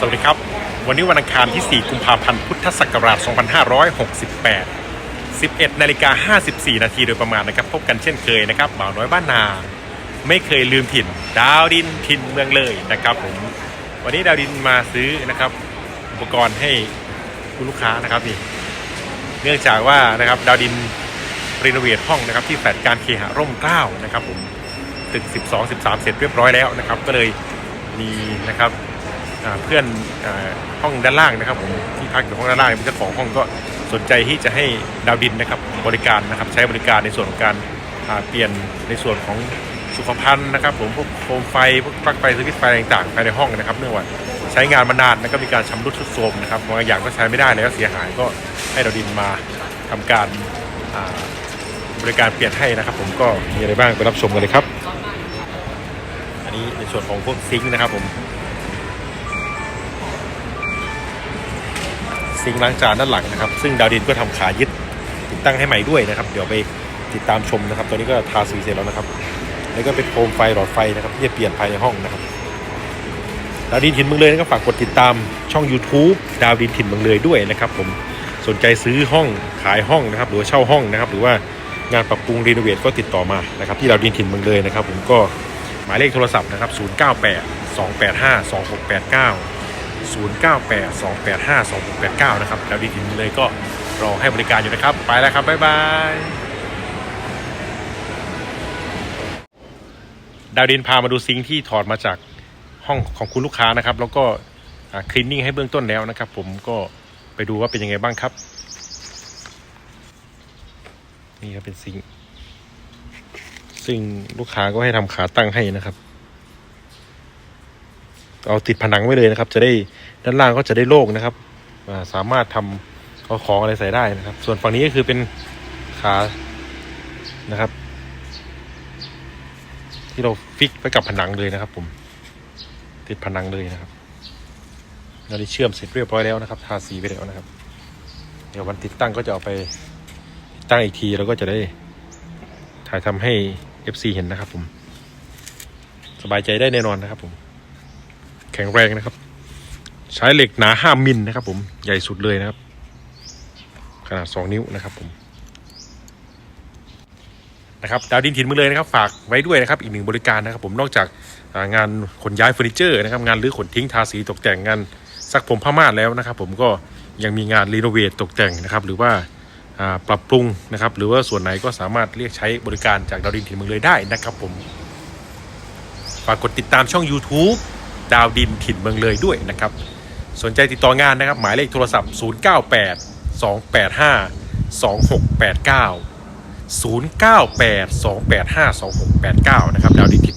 สวัสดีครับ วันนี้วันอังคารที่ 4 กุมภาพันธ์ พุทธศักราช 2568 11นาฬิกา54 นาทีโดยประมาณนะครับ พบกันเช่นเคยนะครับบ่าวน้อยบ้านนา ไม่เคยลืมถิ่น ดาวดินถิ่นเมืองเลยนะครับผม วันนี้ดาวดินมาซื้อนะครับ อุปกรณ์ให้คุณลูกค้านะครับนี่ เนื่องจากว่านะครับดาวดินรีโนเวทห้องนะครับที่แฟลตการเคหะร่มเกล้านะครับผมตึก 12 13 เสร็จเรียบร้อยแล้วนะครับ ก็เลยมีนะครับ เพื่อนอห้องด้านล่างนะครับผมที่พักอยู่ห้องด้านล่างเป็นเจ้าของห้องก็สนใจที่จะให้ดาวดินนะครับบริการนะครับใช้บริการในส่วนของการเปลี่ยนในส่วนของสุขภัณฑ์นะครับผมพวกโคมไฟพวกปลั๊กไฟสวิตช์ไฟต่างๆภายในห้องนะครับเนื่องว่าใช้งานมานานแล้วก็มีการชำรุดทรุดโทรมนะครับบางอย่างก็ใช้ไม่ได้แล้วเสียหายก็ให้ดาวดินมาทำการบริการเปลี่ยนให้นะครับ ผมก็มีอะไรบ้างไปรับชมกันเลยครับ อันนี้ในส่วนของพวกซิงค์นะครับผม ซิงค์ล้างจานด้านหลังนะครับ ซึ่งดาวดินก็ทำขายึดติดตั้งให้ใหม่ด้วยนะครับ เดี๋ยวไปติดตามชมนะครับตอนนี้ก็ทาสีเสร็จแล้วนะครับ แล้วก็เป็นโคมไฟหลอดไฟนะครับที่จะเปลี่ยนภายในห้องนะครับ ดาวดินถิ่นเมืองเลยนะครับฝากกดติดตามช่อง YouTube ดาวดินถิ่นเมืองเลยด้วยนะครับ ผมสนใจซื้อห้องขายห้องนะครับ หรือว่าเช่าห้องนะครับ หรือว่างานปรับปรุงรีโนเวทก็ติดต่อมานะครับที่ดาวดินถิ่นเมืองเลยนะครับ ผมก็หมายเลขโทรศัพท์นะครับ 098 285 2689 098 285 2689 นะครับดาวดินหินเลยก็รอให้บริการอยู่นะครับ ไปแล้วครับ บ๊ายบายดาวดินพามาดูซิงที่ถอดมาจากห้องของคุณลูกค้านะครับ แล้วก็คลีนนิ่งให้เบื้องต้นแล้วนะครับ ผมก็ไปดูว่าเป็นยังไงบ้างครับ นี่ครับเป็นซิงซึ่งลูกค้าก็ให้ทำขาตั้งให้นะครับ เอาติดผนังไว้เลยนะครับ จะได้ด้านล่างก็จะได้โล่งนะครับสามารถทำเอาของอะไรใส่ได้นะครับ ส่วนฝั่งนี้ก็คือเป็นขานะครับ ที่เราฟิกไว้กับผนังเลยนะครับ ผม ติดผนังเลยนะครับเราได้เชื่อมเสร็จเรียบร้อยแล้วนะครับ ทาสีไปแล้วนะครับ เดี๋ยววันติดตั้งก็จะเอาไปตั้งอีกทีแล้วก็จะได้ถ่ายทำให้ FC เห็นนะครับ ผม สบายใจได้แน่นอนนะครับผม แข็งแรงนะครับ ใช้เหล็กหนาห้ามิลนะครับ ผมใหญ่สุดเลยนะครับ ขนาดสองนิ้วนะครับผมนะครับดาวดินถิ่นเมืองเลยนะครับฝากไว้ด้วยนะครับอีกหนึ่งบริการนะครับ ผมนอกจากงานขนย้ายเฟอร์นิเจอร์นะครับงานรื้อขนทิ้งทาสีตกแต่งงานซักผมผ้าม่านแล้วนะครับ ผมก็ยังมีงานรีโนเวทตกแต่งนะครับ หรือว่าอ่าปรับปรุงนะครับ หรือว่าส่วนไหนก็สามารถเรียกใช้บริการจากดาวดินถิ่นเมืองเลยได้นะครับผม ฝากกดติดตามช่อง YouTube ดาวดินถิ่นเมืองเลยด้วยนะครับ สนใจติดต่องานนะครับ หมายเลขโทรศัพท์ 098 285 2689 098 285 2689 นะครับดาวดินถิ่น